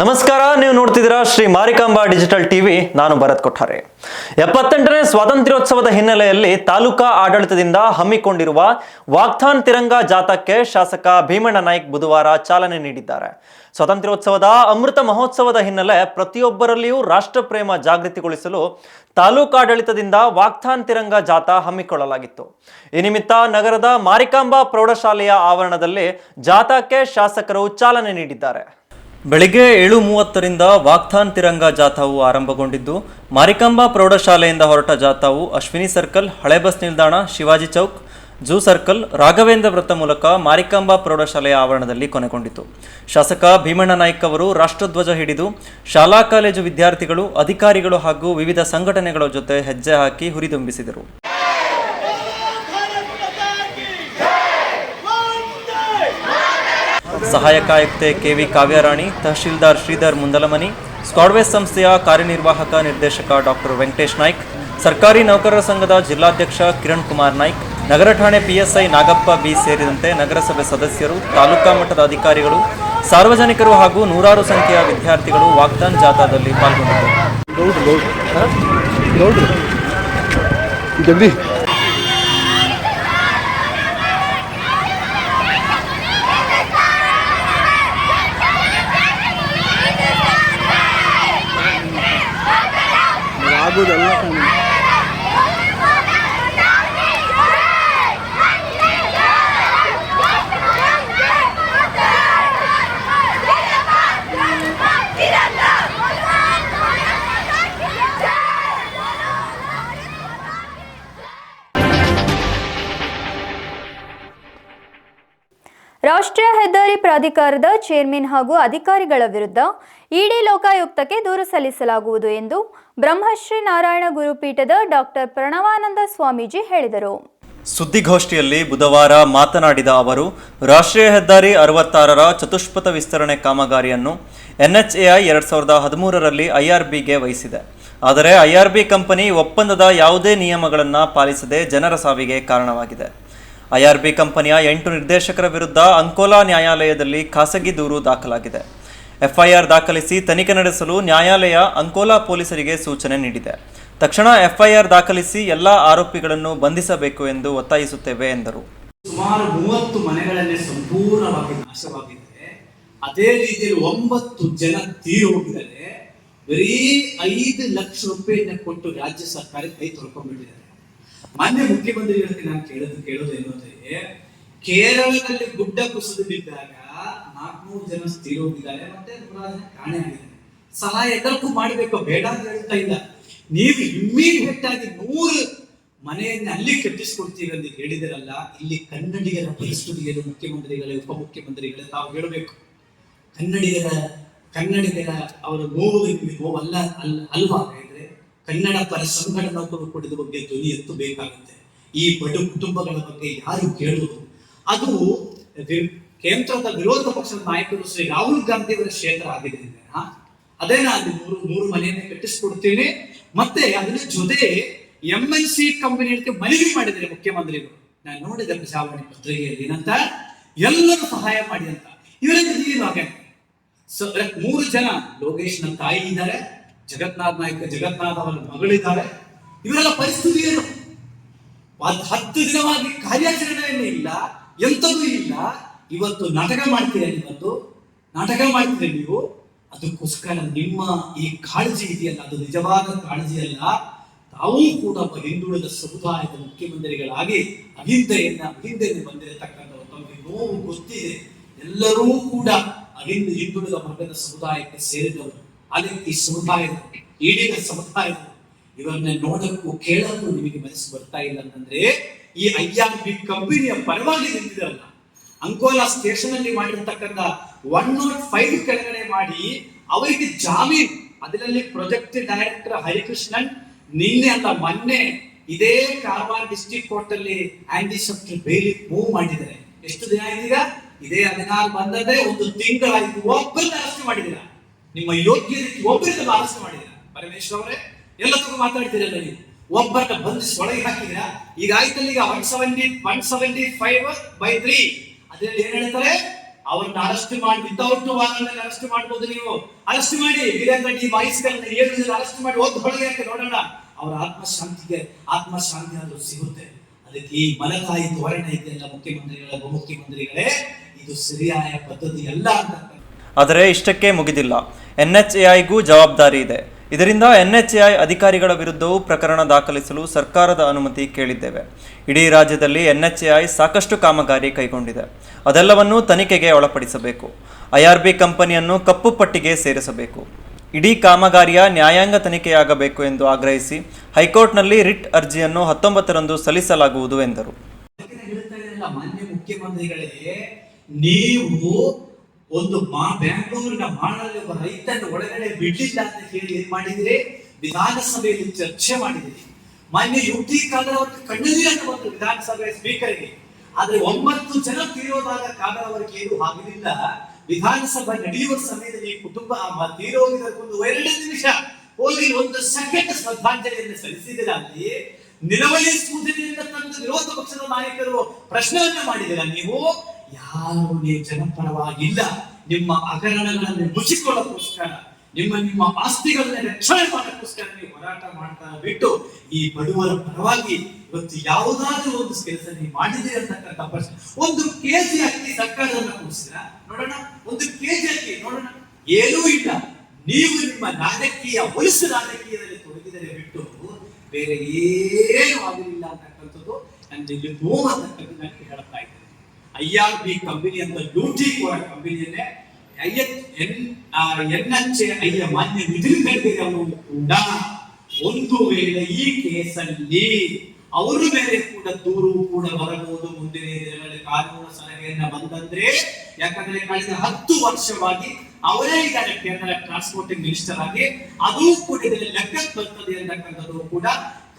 ನಮಸ್ಕಾರ, ನೀವು ನೋಡ್ತಿದ್ದೀರಾ ಶ್ರೀ ಮಾರಿಕಾಂಬಾ ಡಿಜಿಟಲ್ ಟಿವಿ. ನಾನು ಭರತ್ ಕೊಠಾರೆ. ಎಪ್ಪತ್ತೆಂಟನೇ ಸ್ವಾತಂತ್ರ್ಯೋತ್ಸವದ ಹಿನ್ನೆಲೆಯಲ್ಲಿ ತಾಲೂಕಾ ಆಡಳಿತದಿಂದ ಹಮ್ಮಿಕೊಂಡಿರುವ ವಾಕ್ಥಾನ್ ತಿರಂಗ ಜಾಥಾಕ್ಕೆ ಶಾಸಕ ಭೀಮಣ್ಣ ನಾಯ್ಕ್ ಬುಧವಾರ ಚಾಲನೆ ನೀಡಿದ್ದಾರೆ. ಸ್ವಾತಂತ್ರ್ಯೋತ್ಸವದ ಅಮೃತ ಮಹೋತ್ಸವದ ಹಿನ್ನೆಲೆ ಪ್ರತಿಯೊಬ್ಬರಲ್ಲಿಯೂ ರಾಷ್ಟ್ರ ಪ್ರೇಮ ಜಾಗೃತಿಗೊಳಿಸಲು ತಾಲೂಕಾಡಳಿತದಿಂದ ವಾಗ್ದಾನ್ ತಿರಂಗ ಜಾಥಾ ಹಮ್ಮಿಕೊಳ್ಳಲಾಗಿತ್ತು. ಈ ನಿಮಿತ್ತ ನಗರದ ಮಾರಿಕಾಂಬಾ ಪ್ರೌಢಶಾಲೆಯ ಆವರಣದಲ್ಲಿ ಜಾಥಾಕ್ಕೆ ಶಾಸಕರು ಚಾಲನೆ ನೀಡಿದ್ದಾರೆ. ಬೆಳಿಗ್ಗೆ ಏಳು ಮೂವತ್ತರಿಂದ ವಾಕ್ಥಾನ್ ತಿರಂಗ ಜಾಥಾವು ಆರಂಭಗೊಂಡಿದ್ದು, ಮಾರಿಕಾಂಬಾ ಪ್ರೌಢಶಾಲೆಯಿಂದ ಹೊರಟ ಜಾಥಾವು ಅಶ್ವಿನಿ ಸರ್ಕಲ್, ಹಳೆ ಬಸ್ ನಿಲ್ದಾಣ, ಶಿವಾಜಿ ಚೌಕ್, ಜೂ ಸರ್ಕಲ್, ರಾಘವೇಂದ್ರ ವೃತ್ತ ಮೂಲಕ ಮಾರಿಕಾಂಬಾ ಪ್ರೌಢಶಾಲೆಯ ಆವರಣದಲ್ಲಿ ಕೊನೆಗೊಂಡಿತು. ಶಾಸಕ ಭೀಮಣ್ಣ ನಾಯ್ಕ ಅವರು ರಾಷ್ಟ್ರಧ್ವಜ ಹಿಡಿದು, ಶಾಲಾ ಕಾಲೇಜು ವಿದ್ಯಾರ್ಥಿಗಳು, ಅಧಿಕಾರಿಗಳು ಹಾಗೂ ವಿವಿಧ ಸಂಘಟನೆಗಳ ಜೊತೆ ಹೆಜ್ಜೆ ಹಾಕಿ ಹುರಿದುಂಬಿಸಿದರು. ಸಹಾಯಕ ಆಯುಕ್ತೆ ಕೆವಿ ಕಾವ್ಯರಾಣಿ, ತಹಶೀಲ್ದಾರ್ ಶ್ರೀಧರ್ ಮುಂದಲಮನಿ, ಸ್ಕಾಡ್ವೇಸ್ ಸಂಸ್ಥೆಯ ಕಾರ್ಯನಿರ್ವಾಹಕ ನಿರ್ದೇಶಕ ಡಾಕ್ಟರ್ ವೆಂಕಟೇಶ್ ನಾಯ್ಕ್, ಸರ್ಕಾರಿ ನೌಕರರ ಸಂಘದ ಜಿಲ್ಲಾಧ್ಯಕ್ಷ ಕಿರಣ್ ಕುಮಾರ್ ನಾಯ್ಕ್, ನಗರ ಠಾಣೆ ಪಿಎಸ್ಐ ನಾಗಪ್ಪ ಬಿ ಸೇರಿದಂತೆ ನಗರಸಭೆ ಸದಸ್ಯರು, ತಾಲೂಕಾ ಮಟ್ಟದ ಅಧಿಕಾರಿಗಳು, ಸಾರ್ವಜನಿಕರು ಹಾಗೂ ನೂರಾರು ಸಂಖ್ಯೆಯ ವಿದ್ಯಾರ್ಥಿಗಳು ವಾಗ್ದಾನ್ ಜಾಥಾದಲ್ಲಿ ಪಾಲ್ಗೊಂಡಿದ್ದರು. Gue. ರಾಷ್ಟ್ರೀಯ ಹೆದ್ದಾರಿ ಪ್ರಾಧಿಕಾರದ ಚೇರ್ಮನ್ ಹಾಗೂ ಅಧಿಕಾರಿಗಳ ವಿರುದ್ಧ ಇಡಿ ಲೋಕಾಯುಕ್ತಕ್ಕೆ ದೂರು ಸಲ್ಲಿಸಲಾಗುವುದು ಎಂದು ಬ್ರಹ್ಮಶ್ರೀ ನಾರಾಯಣ ಗುರುಪೀಠದ ಡಾಕ್ಟರ್ ಪ್ರಣವಾನಂದ ಸ್ವಾಮೀಜಿ ಹೇಳಿದರು. ಸುದ್ದಿಗೋಷ್ಠಿಯಲ್ಲಿ ಬುಧವಾರ ಮಾತನಾಡಿದ ಅವರು, ರಾಷ್ಟ್ರೀಯ ಹೆದ್ದಾರಿ ಅರವತ್ತಾರರ ಚತುಷ್ಪಥ ವಿಸ್ತರಣೆ ಕಾಮಗಾರಿಯನ್ನು ಎನ್ಎಚ್ಎಐ ಎರಡು ಸಾವಿರದ ಹದಿಮೂರರಲ್ಲಿ ಐಆರ್ಬಿಗೆ ವಹಿಸಿದೆ. ಆದರೆ ಐಆರ್ಬಿ ಕಂಪನಿ ಒಪ್ಪಂದದ ಯಾವುದೇ ನಿಯಮಗಳನ್ನು ಪಾಲಿಸದೆ ಜನರ ಸಾವಿಗೆ ಕಾರಣವಾಗಿದೆ. ಐಆರ್ಬಿ ಕಂಪನಿಯ ಎಂಟು ನಿರ್ದೇಶಕರ ವಿರುದ್ಧ ಅಂಕೋಲಾ ನ್ಯಾಯಾಲಯದಲ್ಲಿ ಖಾಸಗಿ ದೂರು ದಾಖಲಾಗಿದೆ. ಎಫ್ಐಆರ್ ದಾಖಲಿಸಿ ತನಿಖೆ ನಡೆಸಲು ನ್ಯಾಯಾಲಯ ಅಂಕೋಲಾ ಪೊಲೀಸರಿಗೆ ಸೂಚನೆ ನೀಡಿದೆ. ತಕ್ಷಣ ಎಫ್ಐಆರ್ ದಾಖಲಿಸಿ ಎಲ್ಲ ಆರೋಪಿಗಳನ್ನು ಬಂಧಿಸಬೇಕು ಎಂದು ಒತ್ತಾಯಿಸುತ್ತೇವೆ ಎಂದರು. ಸುಮಾರು ಮೂವತ್ತು ಮನೆಗಳಲ್ಲಿ ಸಂಪೂರ್ಣವಾಗಿ ನಾಶವಾಗಿದೆ ಅದೇ ರೀತಿಯಲ್ಲಿ ಒಂಬತ್ತು ಜನ ತೀರಿ ಹೋಗಿದ್ದಾರೆ, ಬರೀ ಐದು ಲಕ್ಷ ರೂಪಾಯಿನ ಕೊಟ್ಟು ರಾಜ್ಯ ಸರ್ಕಾರ ಕೈ ತೊಳ್ಕೊಂಡ್ಬಿಟ್ಟಿದ್ದಾರೆ. ಮಾನ್ಯ ಮುಖ್ಯಮಂತ್ರಿಗಳಿಗೆ ನಾನು ಕೇಳೋದು ಕೇಳೋದು ಏನು ಅಂದ್ರೆ, ಕೇರಳದಲ್ಲಿ ಗುಡ್ಡ ಕುಸಿದು ಬಿದ್ದಾಗ ನಾಲ್ಕುನೂರು ಜನ ತೀರಿ ಹೋಗಿದ್ದಾರೆ, ಮತ್ತೆ ಕಾಣೆ ಆಗಿದ್ದಾರೆ. ಸಹಾಯ ಎಲ್ಲರಿಗೂ ಮಾಡಬೇಕು, ಬೇಡ ಅಂತ ಹೇಳ್ತಾ ಇಲ್ಲ. ನೀವು ಇಮ್ಮಿಡಿಯೇಟ್ ಆಗಿ ನೂರು ಮನೆಯನ್ನ ಅಲ್ಲಿ ಕಟ್ಟಿಸ್ಕೊಡ್ತೀವಿ ಅಂತ ಹೇಳಿದಿರಲ್ಲ, ಇಲ್ಲಿ ಕನ್ನಡಿಗರ ಪರಿಸ್ಥಿತಿ ಏನು? ಮುಖ್ಯಮಂತ್ರಿಗಳೇ, ಉಪಮುಖ್ಯಮಂತ್ರಿಗಳೇ, ತಾವು ಹೇಳಬೇಕು. ಕನ್ನಡಿಗರ ಕನ್ನಡಿಗರ ಅವರ ನೋವು ನೋವಲ್ಲ ಅಲ್ಲ, ಅಲ್ವಾ? ಕನ್ನಡ ಪರ ಸಂಘಟನಾ ಕೊಡಿದ ಬಗ್ಗೆ ಧ್ವನಿ ಎತ್ತು ಬೇಕಾಗುತ್ತೆ ಈ ಬಡ ಕುಟುಂಬಗಳ ಬಗ್ಗೆ ಯಾರು ಕೇಳುವುದು ಅದು ಕೇಂದ್ರದ ವಿರೋಧ ಪಕ್ಷದ ನಾಯಕರು ಶ್ರೀ ರಾಹುಲ್ ಗಾಂಧಿ ಅವರ ಕ್ಷೇತ್ರ ಆಗಿದೆ? ಅದೇ ನಾನು ಮೂರು ಮೂರು ಮನೆಯನ್ನೇ ಕಟ್ಟಿಸ್ಕೊಡ್ತೀನಿ. ಮತ್ತೆ ಅದರ ಜೊತೆ ಎಂ ಎನ್ ಸಿ ಕಂಪನಿ ಮನವಿ ಮಾಡಿದ್ರೆ ಮುಖ್ಯಮಂತ್ರಿಗಳು. ನಾನು ನೋಡಿದ ಪ್ರಜಾವಾಣಿ ಪತ್ರಿಕೆಯಲ್ಲಿ ಏನಂತ? ಎಲ್ಲರೂ ಸಹಾಯ ಮಾಡಿ ಅಂತ. ಇವರೇ ಮೂರು ಜನ ಲೋಕೇಶ್ ನನ್ನ ತಾಯಿ ಇದ್ದಾರೆ. ಜಗನ್ನಾಥ್ ನಾಯಕ, ಜಗನ್ನಾಥ್ ಅವರ ಮಗಳಿದ್ದಾರೆ. ಇವರೆಲ್ಲ ಪರಿಸ್ಥಿತಿ ಏನು? ಹತ್ತು ದಿನವಾಗಿ ಕಾರ್ಯಾಚರಣೆಯನ್ನು ಇಲ್ಲ ಎಂಥದ್ದು ಇಲ್ಲ. ಇವತ್ತು ನಾಟಕ ಮಾಡ್ತೀರಾ ಇವತ್ತು ನಾಟಕ ಮಾಡ್ತೀರ ನೀವು? ಅದಕ್ಕೋಸ್ಕರ ನಿಮ್ಮ ಈ ಕಾಳಜಿ ಇದೆಯಲ್ಲ, ಅದು ನಿಜವಾದ ಕಾಳಜಿ ಅಲ್ಲ. ತಾವೂ ಕೂಡ ಹಿಂದುಳಿದ ಸಮುದಾಯದ ಮುಖ್ಯಮಂತ್ರಿಗಳಾಗಿ ಅಹಿಂದೆಯನ್ನ, ಅಹಿಂದೆಯನ್ನು ಬಂದಿರತಕ್ಕಂಥ ತಮಗೆ ನೋವು ಗೊತ್ತಿದೆ. ಎಲ್ಲರೂ ಕೂಡ ಅಹಿಂದ, ಹಿಂದುಳಿದ ವರ್ಗದ ಸಮುದಾಯಕ್ಕೆ ಸೇರಿದವರು. ಅದಕ್ಕೆ ಈ ಸಮುದಾಯದ ಈಡಿನ ಸಮುದಾಯ ಇವರನ್ನ ನೋಡಕ್ಕೂ ಕೇಳಕ್ಕೂ ನಿಮಗೆ ಮನಸ್ಸು ಬರ್ತಾ ಇಲ್ಲ ಅಂತಂದ್ರೆ, ಈ ಐಆರ್ ಆರ್ ಬಿ ಕಂಪನಿಯ ಪರವಾಗಿ ನಿಂತಿದಾರಲ್ಲ ಅಂಕೋಲಾ ಸ್ಟೇಷನ್ ಅಲ್ಲಿ ಮಾಡಿರ್ತಕ್ಕಂಥ ಒನ್ ನಾಟ್ ಫೈವ್ ಕೆಳಗಡೆ ಮಾಡಿ ಅವರಿಗೆ ಜಾಮೀನು, ಅದರಲ್ಲಿ ಪ್ರೊಜೆಕ್ಟ್ ಡೈರೆಕ್ಟರ್ ಹರಿಕೃಷ್ಣನ್ ನಿನ್ನೆ ಅಲ್ಲ ಮೊನ್ನೆ ಇದೇ ಕಾರವಾರ ಡಿಸ್ಟ್ರಿಕ್ಟ್ ಕೋರ್ಟ್ ಅಲ್ಲಿ ಆಂಟಿ ಸೆಪ್ಟರ್ ಬೇಲಿ ಮೂವ್ ಮಾಡಿದ್ದಾರೆ. ಎಷ್ಟು ದಿನ ಇದೀಗ? ಇದೇ ಹದಿನಾರು ಬಂದದೇ ಒಂದು ತಿಂಗಳಾಯ್ತು, ಒಬ್ಬರನ್ನ ಅರೆಸ್ಟ್ ಮಾಡಿದ್ದೀರಾ? ನಿಮ್ಮ ಯೋಗ್ಯತೆ ಒಬ್ಬರಿಂದ ಬಾಧಿಸ ಮಾಡಿದ್ರ ಪರಮೇಶ್ವರ್ ಅವರೇ, ಎಲ್ಲದಕ್ಕೂ ಮಾತಾಡ್ತೀರಲ್ಲ ನೀವು. ಒಬ್ಬರನ್ನ ಬಂಧಿಸಿ ಒಳಗೆ ಹಾಕಿದ್ರ ಈಗ ಆಯ್ತಲ್ಲ, ಈಗ one seventy one seventy five by three ಅದರಲ್ಲಿ ಏನ್ ಹೇಳ್ತಾರೆ? ಅವ್ರನ್ನ ಅರೆಸ್ಟ್ ಮಾಡಿ ವಿತೌಟ್ ವಾಹನದಲ್ಲಿ ಅರೆಸ್ಟ್ ಮಾಡ್ಬೋದು ನೀವು. ಅರೆಸ್ಟ್ ಮಾಡಿ, ವೀರೇಂದ್ರ ಈ ವಾಯಿಸ್ಗಳನ್ನ ಏನು ಅರೆಸ್ಟ್ ಮಾಡಿ ಒಂದು ಹೊಳಗೆ ಹಾಕಿ ನೋಡೋಣ. ಅವರ ಆತ್ಮಶಾಂತಿಗೆ, ಆತ್ಮಶಾಂತಿ ಆದ್ರೂ ಸಿಗುತ್ತೆ. ಅದಕ್ಕೆ ಈ ಮಲತಾಯಿ ಧೋರಣೆ ಇದೆಯಲ್ಲ ಮುಖ್ಯಮಂತ್ರಿಗಳ, ಉಪಮುಖ್ಯಮಂತ್ರಿಗಳೇ, ಇದು ಸರಿಯಾದ ಪದ್ಧತಿ ಅಲ್ಲ ಅಂತ. ಆದರೆ ಇಷ್ಟಕ್ಕೆ ಮುಗಿದಿಲ್ಲ. ಎನ್ಎಚ್ಎಐಗೂ ಜವಾಬ್ದಾರಿ ಇದೆ. ಇದರಿಂದ ಎನ್ಎಚ್ಎಐ ಅಧಿಕಾರಿಗಳ ವಿರುದ್ಧವೂ ಪ್ರಕರಣ ದಾಖಲಿಸಲು ಸರ್ಕಾರದ ಅನುಮತಿ ಕೇಳಿದ್ದೇವೆ. ಇಡೀ ರಾಜ್ಯದಲ್ಲಿ ಎನ್ಎಚ್ಎಐ ಸಾಕಷ್ಟು ಕಾಮಗಾರಿ ಕೈಗೊಂಡಿದೆ. ಅದೆಲ್ಲವನ್ನೂ ತನಿಖೆಗೆ ಒಳಪಡಿಸಬೇಕು. ಐಆರ್ಬಿ ಕಂಪನಿಯನ್ನು ಕಪ್ಪು ಪಟ್ಟಿಗೆ ಸೇರಿಸಬೇಕು. ಇಡೀ ಕಾಮಗಾರಿಯ ನ್ಯಾಯಾಂಗ ತನಿಖೆಯಾಗಬೇಕು ಎಂದು ಆಗ್ರಹಿಸಿ ಹೈಕೋರ್ಟ್ನಲ್ಲಿ ರಿಟ್ ಅರ್ಜಿಯನ್ನು ಹತ್ತೊಂಬತ್ತರಂದು ಸಲ್ಲಿಸಲಾಗುವುದು ಎಂದರು. ನೀವು ಒಂದು ಮಾ ಬೆಂಗಳೂರಿನ ಮಾಡಲ್ಲಿ ಒಬ್ಬ ರೈತನ ಒಳಗಡೆ ಬಿಡ್ಲಿಲ್ಲ ಅಂತ ಹೇಳಿ ಏನ್ ಮಾಡಿದ್ರೆ? ವಿಧಾನಸಭೆಯಲ್ಲಿ ಚರ್ಚೆ ಮಾಡಿದಿರಿ. ಮಾನ್ಯ ಯುವತಿ ಟಿ ಕಣ್ಣಿ ಅಂತ ಒಂದು ವಿಧಾನಸಭೆ ಸ್ಪೀಕರ್ಗೆ. ಆದ್ರೆ ಒಂಬತ್ತು ಜನ ತೀರೋದಾದ ಖಾದರ್ ಅವರಿಗೆ ಏನು ಆಗಲಿಲ್ಲ ವಿಧಾನಸಭೆ ನಡೆಯುವ ಸಮಯದಲ್ಲಿ ಕುಟುಂಬ ಆ ಎರಡು ನಿಮಿಷ ಹೋಗಿ ಒಂದು ಸೆಕೆಂಡ್ ಶ್ರದ್ಧಾಂಜಲಿಯನ್ನು ಅಲ್ಲಿ? ನಿಲವಳಿ ಸೂಚನೆಯಿಂದ ತಂದು ವಿರೋಧ ಪಕ್ಷದ ನಾಯಕರು ಪ್ರಶ್ನೆಯನ್ನ ಮಾಡಿದಿರ ನೀವು? ಯಾರು ನೀ ಜನಪರವಾಗಿಲ್ಲ. ನಿಮ್ಮ ಅಗರಣಗಳನ್ನು ಮುಚ್ಚಿಕೊಳ್ಳೋಕ್ಕೋಸ್ಕರ, ನಿಮ್ಮ ನಿಮ್ಮ ಆಸ್ತಿಗಳನ್ನ ರಕ್ಷಣೆ ಮಾಡೋಕ್ಕೋಸ್ಕರ ನೀವು ಹೋರಾಟ ಮಾಡ್ತಾ ಬಿಟ್ಟು, ಈ ಬಡವರ ಪರವಾಗಿ ಇವತ್ತು ಯಾವುದಾದ್ರೂ ಒಂದು ಕೆಲಸ ನೀವು ಮಾಡಿದೆ ಅಂತಕ್ಕಂಥ ಪ್ರಶ್ನೆ. ಒಂದು ಕೆಜಿ ಅಕ್ಕಿ ಸರ್ಕಾರದನ್ನ ಕೊಡಿಸಿದ್ರ ನೋಡೋಣ. ಒಂದು ಕೆಜಿ ಅಕ್ಕಿ, ನೋಡೋಣ. ಏನೂ ಇಲ್ಲ. ನೀವು ನಿಮ್ಮ ರಾಜಕೀಯ, ವಯಸ್ಸು ರಾಜಕೀಯದಲ್ಲಿ ತೊಡಗಿದರೆ ಬಿಟ್ಟು, ಬೇರೆ ಏನು ಆಗಲಿಲ್ಲ ಅಂತಕ್ಕಂಥದ್ದು. ನನ್ನ ನೋವು ಇದ್ದೇನೆ ಐ ಕಂಪನಿ ಅಂತ ಲೂಟಿ ಕೋರ ಕಂಪನಿಯನ್ನೇ ಐ ಎನ್ ಎನ್ ಎಚ್ ಐಯ ಮಾನ್ಯ ಅವರು ಕೂಡ ಒಂದು ವೇಳೆ ಈ ಕೇಸಲ್ಲಿ ಅವರು ಮೇಲೆ ಕೂಡ ದೂರು ಕೂಡ ಬರಬಹುದು. ಮುಂದಿನ ದಿನಗಳಲ್ಲಿ ಕಾನೂನು ಸಲಹೆಯನ್ನ ಬಂದಂದ್ರೆ, ಯಾಕಂದ್ರೆ ಕಳೆದ ಹತ್ತು ವರ್ಷವಾಗಿ ಅವರೇ ಇದ್ದಾರೆ ಕೇಂದ್ರ ಟ್ರಾನ್ಸ್ಪೋರ್ಟಿಂಗ್ ಮಿನಿಸ್ಟರ್ ಆಗಿ. ಅದು ಕೂಡ ಇದರಲ್ಲಿ ಲೆಕ್ಕ ಬರ್ತದೆ ಅಂತಕ್ಕಂಥದ್ದು ಕೂಡ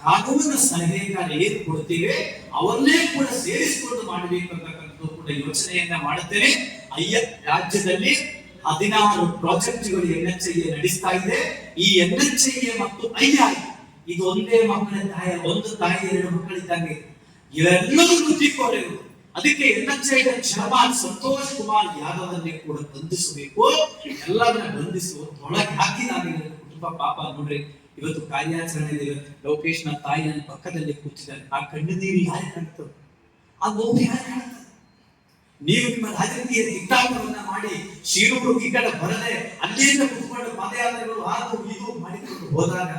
ಕಾನೂನು ಸಲಹೆಗಾರ ಏನ್ ಕೊಡ್ತೀವಿ, ಅವರನ್ನೇ ಕೂಡ ಸೇರಿಸಿಕೊಂಡು ಮಾಡಬೇಕು ಅಂತಕ್ಕಂಥದ್ದು ಯೋಚನೆಯನ್ನ ಮಾಡುತ್ತೇನೆ ಅಯ್ಯ ರಾಜ್ಯದಲ್ಲಿ ಹದಿನಾರು ಪ್ರಾಜೆಕ್ಟ್ಗಳು ಎನ್ ಎಚ್ ಐ ನಡೆಸ್ತಾ ಇದೆ. ಈ ಎನ್ ಎಚ್ ಐ ಮತ್ತು ಅಯ್ಯ ಇದು ಒಂದೇ ಮಕ್ಕಳ ತಾಯ, ಒಂದು ತಾಯಿ, ಎರಡು ಮಕ್ಕಳಿದ್ದಂಗೆ ಇವೆಲ್ಲರೂ ನುಗ್ಗಿಕೊಳ್ಳರು ಅದಕ್ಕೆ N H I Santosh Kumar ಯಾದವನ್ನೇ ಕೂಡ ಬಂಧಿಸಬೇಕು. ಎಲ್ಲರನ್ನ ಬಂಧಿಸುವೊಳಗೆ ಹಾಕಿ ನಾನು ಕುಟುಂಬ ಪಾಪ ನೋಡ್ರಿ, ಇವತ್ತು ಕಾರ್ಯಾಚರಣೆ ಲೋಕೇಶ್ನ ತಾಯಿ ನನ್ನ ಪಕ್ಕದಲ್ಲಿ ಕೂತಿದ್ದಾರೆ. ಆ ಕಣ್ಣು ನೀರು ಯಾರು ಕಾಣ್ತದೆ ಆ ಗೋಪಿ ಯಾರು ನೀವು ನಿಮ್ಮ ರಾಜಕೀಯ ದಿಟ್ಟಾಂತವನ್ನ ಮಾಡಿ ಶಿರೂರು ಈ ಕಡೆ ಬರದೆ ಅಲ್ಲಿಂದ ಕುತ್ಕೊಂಡು ಪಾದಯಾತ್ರೆಗಳು ಹಾಗೂ ಇದು ಮಾಡಿಕೊಂಡು ಹೋದಾಗ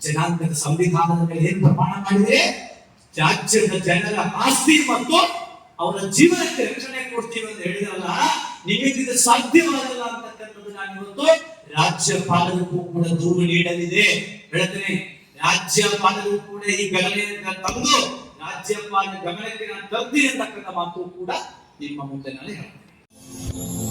ಜನಾಂಗದ ಸಂವಿಧಾನದ ಮೇಲೆ ಏನ್ ಪ್ರಮಾಣ ಮಾಡಿದೆ ರಾಜ್ಯದ ಜನರ ಆಸ್ತಿ ಮತ್ತು ಅವರ ಜೀವನಕ್ಕೆ ರಕ್ಷಣೆ ಕೊಡ್ತೀವಿ ಅಂತ ಹೇಳಿದಲ್ಲ ನಿಮಗೆ ಇದು ಸಾಧ್ಯವಾಗಲ್ಲ ಅಂತಕ್ಕಂಥದ್ದು ನಾನು ಇವತ್ತು ರಾಜ್ಯಪಾಲರಿಗೂ ಕೂಡ ದೂರು ನೀಡಲಿದೆ. ಹೇಳ್ತೇನೆ ರಾಜ್ಯಪಾಲರು ಕೂಡ ಈ ಗಣನೆಯನ್ನ ತಂದು ರಾಜ್ಯಪಾಲ ಗಮನಕ್ಕೆ ನಾನು ತಂದಿ ಅಂತಕ್ಕಂಥ ಮಾತು ಕೂಡ ನಿಮ್ಮ ಮುಂದೆ ನಾನು ಹೇಳ್ತೇನೆ